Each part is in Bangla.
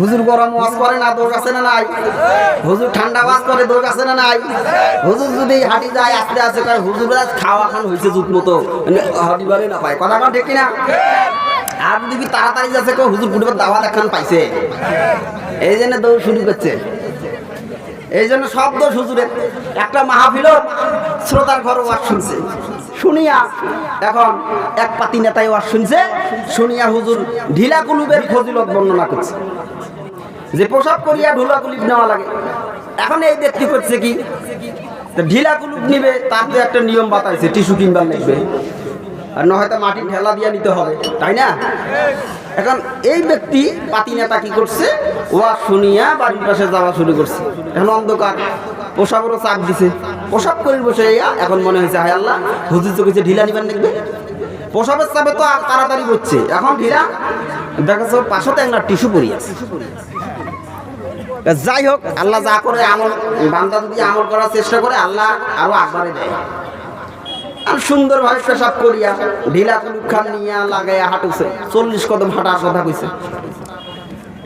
হুজুর গরম ওয়াজ করে না, দোষ আছে না নাই? হুজুর ঠান্ডা ওয়াজ করে, দোষ আছে না নাই? হুজুর যদি হাঁটি যায়, আস্তে আস্তে করে হুজুর খাওয়া খান হয়েছে জুত মতো। মানে হাঁটিবারে না পায়। কথা ঠিক কিনা? আর যদি তাড়াতাড়ি যাচ্ছে কেউ হুজুর ফুটবল দাওয়াত এখন পাইছে। এই জন্য দৌড় শুরু করছে। এই জন্য শব্দ হুজুরের। একটা মাহফিল শ্রোতার ঘর ওয়াজ শুনছে। শুনিয়া এখন এক পাতি নেতাই ওয়াজ শুনছে, শুনিয়া হুজুর ঢিলা কুলুবের ফজিলত বর্ণনা করছে। যে পোশাক করিয়া ঢোলা কুলিপ নেওয়া লাগে। এখন এই দেখতে করছে কি? ঢিলা কুলুপ নিবে, তার তো একটা নিয়ম বাতাইছে, টিস্যু কিংবা নেবে আর নয়তো মাটি ঠেলা দিয়ে নিতে হবে, তাই না? এখন এই ব্যক্তি পাতি নেতা কি করছে? ওয়া শুনিয়া বাড়ির পাশে যাওয়া শুরু করছে। এখন অন্ধকার, পোশাকেরও চাপ দিছে। পোশাক করে বসে এখন মনে হয়েছে, হায় আল্লাহ, হুজুর তো কিছু ঢিলা নিবেন দেখবে? পোশাকের চাপে তো আর তাড়াতাড়ি করছে এখন ঢিলা, দেখা যাচ্ছে পাশতে একটা টিস্যু আছে। যাই হোক, আল্লাহ যা করে আমল, বান্দা যদি আমল করার চেষ্টা করে, আল্লাহ আরও আগবারে দেয়। আর সুন্দরভাবে পেশাব করিয়া ঢিলা কুলুক খান নিয়া লাগাইয়া হাঁটুছে। চল্লিশ কদম হাঁটার কথা কইছে।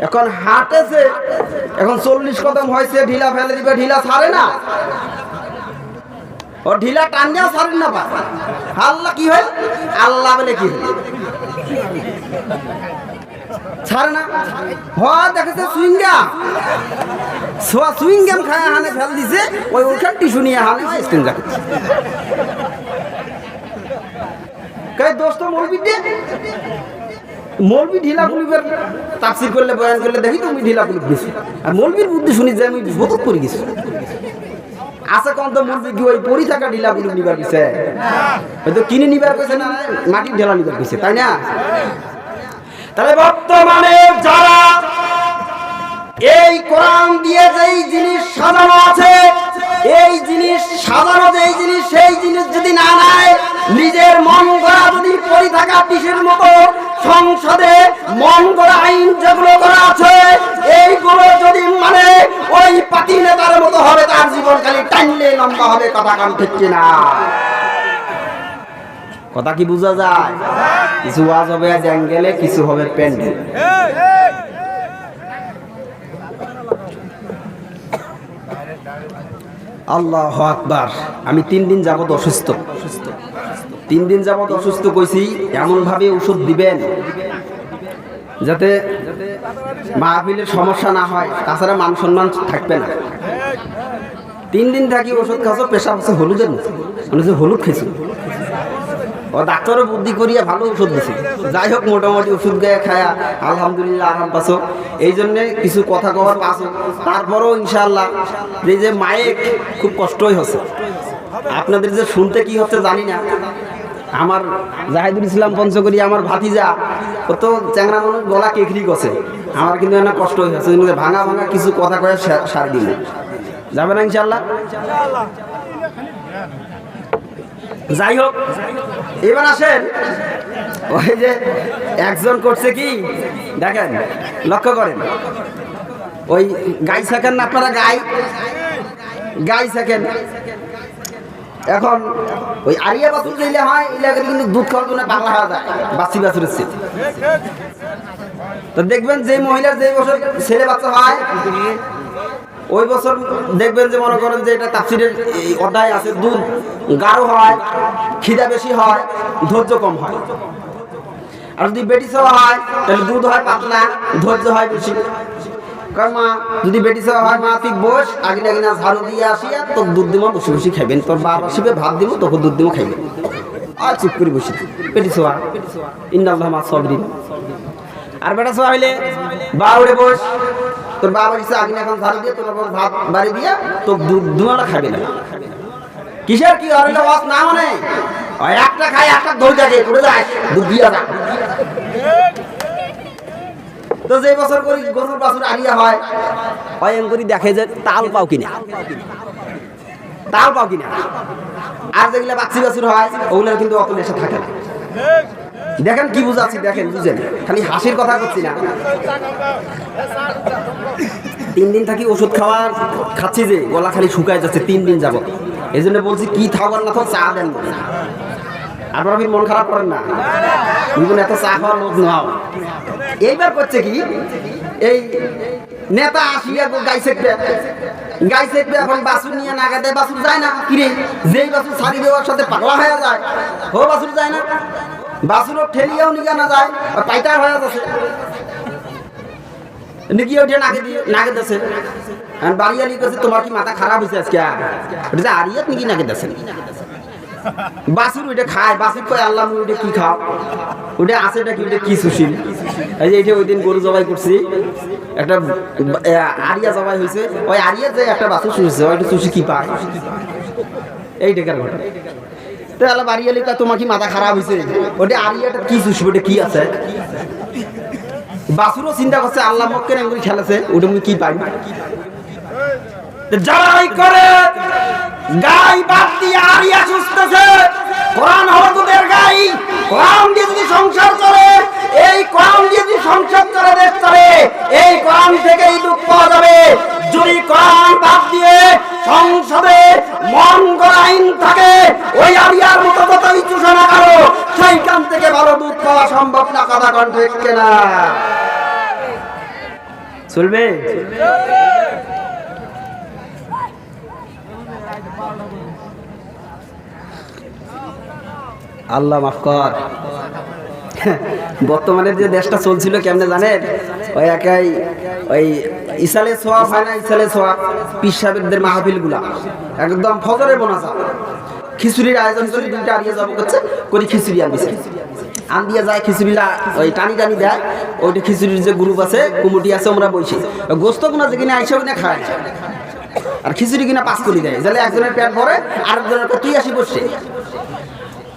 এখন হাঁটেছে, এখন চল্লিশ কদম হয়েছে ঢিলা ফেলে দিবে, ঢিলা ছাড়ে না। ও ঢিলা টানিয়া ছাড়েন না পা। আল্লাহ কি হয়? আল্লাহ বলে কি ছাড়ে না। হয়, দেখেছে সুইঙ্গাম সোয়া সুইঙ্গাম খায় হানে ফেল দিছে, ওই ওখান টিস্যু নিয়ে হানে রাখে কাই দোস্ত মলবি মলবি ঢিলা তাফসির করলে, বয়ান করলে দেখি তুমি ঢিলা আর মলবির বুদ্ধি শুনি যে আমি গেছি। আছে কোন তো কি ওই থাকা ঢিলা নিবার গেছে হয়তো কিনে নিবার কইছে না, মাটির ঢেলা নিবার কইছে তাই না? তাহলে বর্তমানে যারা এই কোরআন দিয়ে যেই জিনিস সাজানো আছে এই জিনিস, সাধারণত এই জিনিস, সেই জিনিস যদি না নেয়, নিজের মন গড়া যদি পড়ে থাকা পিসের মতো, সংসদে মন গড়া আইন যেগুলো করা আছে, এইগুলো যদি মানে ওই পাতি নেতার মতো হবে, তার জীবন খালি টানলে লম্বা হবে, কথা কান ঠিক কিনা? কথা কি বোঝা যায়? কিছু ওয়াজ হবে অ্যাঙ্গেলে কিছু হবে প্যান্ডেল। আল্লাহ আকবার। আমি তিন দিন যাবত অসুস্থ। তিন দিন যাবত অসুস্থ কইছি, এমনভাবে ওষুধ দিবেন যাতে মাহফিলের সমস্যা না হয়, তাছাড়া মান সম্মান থাকবে না। তিন দিন থাকি ওষুধ খাচ্ছ পেশা হচ্ছে হলুদের মতো। মানে হলুদ খেয়েছি ডাক্তারও বুদ্ধি করিয়া ভালো ওষুধ দিছে। যাই হোক, মোটামুটি ওষুধ গায়ে খায়া আলহামদুলিল্লাহ, আরাম পাছো এই জন্যে কিছু কথা কবার পাছো তারপরও ইনশাল্লাহ এই যে মায়ের খুব কষ্টই হচ্ছে। আপনাদের যে শুনতে কি হচ্ছে জানি না। আমার জাহিদুল ইসলাম পঞ্চকরি আমার ভাতিজা ও তো চ্যাংরা মানুষ গলা কেকরি গছে আমার কিন্তু একটা কষ্ট হয়ে গেছে ভাঙা ভাঙা কিছু কথা কয়ে সার দিল। যাবে না ইনশাআল্লাহ? যাই হোক, এবার আসেন। ওই যে একজন করছে কি? দেখেন, লক্ষ্য করেন। ওই গাই থাকেন না আপনারা গাই? গাই থাকেন এখন ওই আরিয়া বাছুর দিলে হয় এলাকায় কিন্তু দুধ খাওয়ার জন্য পাগলা হওয়া যায়, বাসি বাছুরের চেয়ে। তো দেখবেন যে মহিলার যে বছর ছেলে বাচ্চা হয় ওই বছর দেখবেন যে মনে করেন যে এটা তাফসিরের অধ্যায় আছে দুধ গাঢ় হয়, খিদা বেশি হয়, ধৈর্য কম হয়। আর যদি বেটি খাওয়া হয়, তাহলে দুধ হয় পাতলা, ধৈর্য হয় বেশি। কারণ মা, যদি বেটি খাওয়া হয়, মা, তুই বস, আগে আগে না ঝাড়ু দিয়ে আসিয়া তোর দুধ দিমো বসে বসে খাইবেন। তোর বাবা আসিবে, ভাত দিব, তোকে দুধ দিমো খাইবেন। আর চুপ করে বসে পেটি ছোয়া ইন্দাল্লাহ মা সবরিন। আর বেটা ছোয়া হইলে বা উড়ে বস। তোর বাবা এসে আগে এখন ঝাড়ু দিয়ে তোর ভাত বাড়ি দিয়ে তোর দুধ দুমাটা খাবে না। কিসের কি এটা ওয়াজ না মানে একটা খাই একটা দই থাকে পড়ে যায় দুধ দিয়া তো যে বছর করি গরুর বাছুর আলিয়া হয় হয় এম করি দেখে যে তাল পাও কিনা। তাল পাও কিনা। আর যেগুলা বাচ্চি বাছুর হয়, ওগুলোর কিন্তু অত নেশা থাকে না। দেখেন কি বুঝাচ্ছি দেখেন, বুঝেন। খালি হাসির কথা করছি না। তিন দিন থাকি ওষুধ খাওয়া খাচ্ছি যে, গলা খালি শুকায় যাচ্ছে, তিন দিন যাব এই জন্য বলছি, কি খাবার না তো চা দেন। না। আপনারা কি মন খারাপ করেন না। বুঝবেন এত চা খাওয়ার লোক নাও এইবার করছে কি, এই নেতা আসিয়া গো গাই সেকবে গাই সেকবে এখন বাসুর নিয়ে নাগা দেয় বাসুর যায় না, কিরে? যেই বাসুর সারি দেওয়ার সাথে পাগলা হয়ে যায়। ও বাসুর যায় না। বাসুরও ঠেলিয়াও নিয়ে না যায় আর পাইটার হয়ে যাচ্ছে নিকি ওঠে নাকে দিয়ে নাকে দেছে। আর বাড়িয়ালি কাছে তোমার কি মাথা খারাপ হয়েছে আজকে? যে আরিয়াত নাকি নাকে দেছে। বাসুর ওইটা খায় বাসুর কয়, আল্লাহ ওইটা কি খাও? ওটা আছে এটা কি ওইটা কি সুশীল এই যে এইটা ওই দিন গরু জবাই করছি একটা আরিয়া জবাই হয়েছে ওই আরিয়া যে একটা বাসুর শুনেছে ওইটা সুশি কি পায়? এই টাকার ঘটনা। তো আল্লাহ বাড়িয়ালি কয় তোমার কি মাথা খারাপ হয়েছে ওটা আরিয়াটা কি সুশি, ওটা কি আছে? বাসুরও চিন্তা করছে, আল্লাহ মক্কের এমনি খেলেছে, ওটা কি পাই যারাই করে, গাই বাদ দিয়ে আরিয়া সুস্থছে। কোরআন হলো গাই। কোরআন দিয়ে যদি সংসার চলে, এই কোরআন দিয়ে যদি সংসার চলে, দেশ এই কোরআন থেকেই দুঃখ পাওয়া যাবে। যদি কোরআন বাদ দিয়ে সংসদে মন আইন থাকে, ওই আরিয়ার মতো যতই চূষণা করো, সেইখান থেকে ভালো দুধ পাওয়া সম্ভব না, কথা কণ্ঠে কেনা। চলবে? আল্লাহ মাফ কর। বর্তমানে যে দেশটা চলছিল, কেমনে জানেন? ওই একাই ওই ইসালে সোয়াব হয় না, ইসালে সোয়াব পিস সাহেবদের মাহফিলগুলা একদম ফজরে বোনাসা খিচুড়ির আয়োজন করে দুইটা আনিয়ে যাব করছে, করি খিচুড়ি আনবিছে আন দিয়ে যায় খিচুড়িটা ওই টানি টানি দেয়। ওইটা খিচুড়ির যে গ্রুপ আছে, কুমুটি আছে আমরা বইছি গোস্ত গুনা যেখানে আইসা ওখানে খায়। আর খিচুড়ি কিনা পাস করে দেয়। যাহলে একজনের পেট ভরে, আরেকজনের তুই আসি বসছে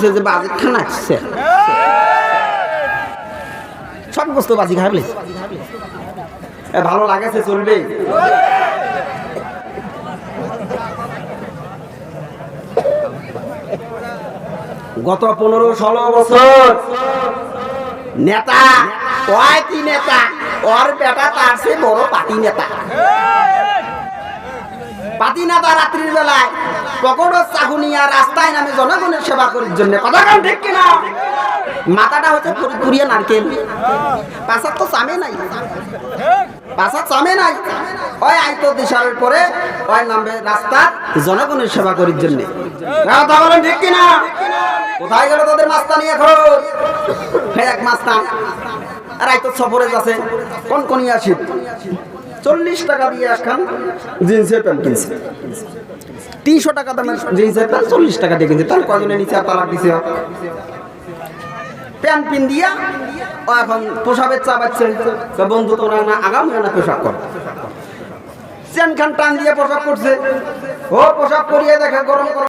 দিছে যে বাজেট খানা আসছে। সব গোস্ত বাজি খাবলে ভালো লাগেছে চলবে। গত পনেরো, ষোলো বছর নেতা কয়টি নেতা, ওর বেটা তার সে বড় পার্টি নেতা। পাতি নেতা রাত্রির বেলায় পকড় চাকুনিয়া রাস্তায় নামে জনগণের সেবা করার জন্য। কথা কান ঠিক কিনা? মাথাটা হচ্ছে পুরিয়া নারকেল। পাশার তো চামে নাই। পাশার চামে নাই। ওই আইতো দিশারের পরে ওই নামবে রাস্তা জনগণের সেবা করার জন্য। কথা বলেন ঠিক কিনা? কোথায় গেল তোদের মাস্তানি এখন? হে এক মাস্তান। আর আইতো সফরে যাচ্ছে। কোন কোন আসি চল্লিশ টাকা দিয়ে একখান জিন্সের প্যান্ট কিনছে। তিনশো টাকা দামের যে হিসাবটা চল্লিশ টাকা দিয়ে কিনছে, তার কজনে নিচে তারা দিছে? প্যান্ট পিন দিয়া, ও এখন পোশাবের চা পাচ্ছে তো বন্ধু তোমরা না আগাম, না পোশাক কর। চেন খান টান দিয়ে পোশাক করছে। ও পোশাক করিয়ে দেখা গরম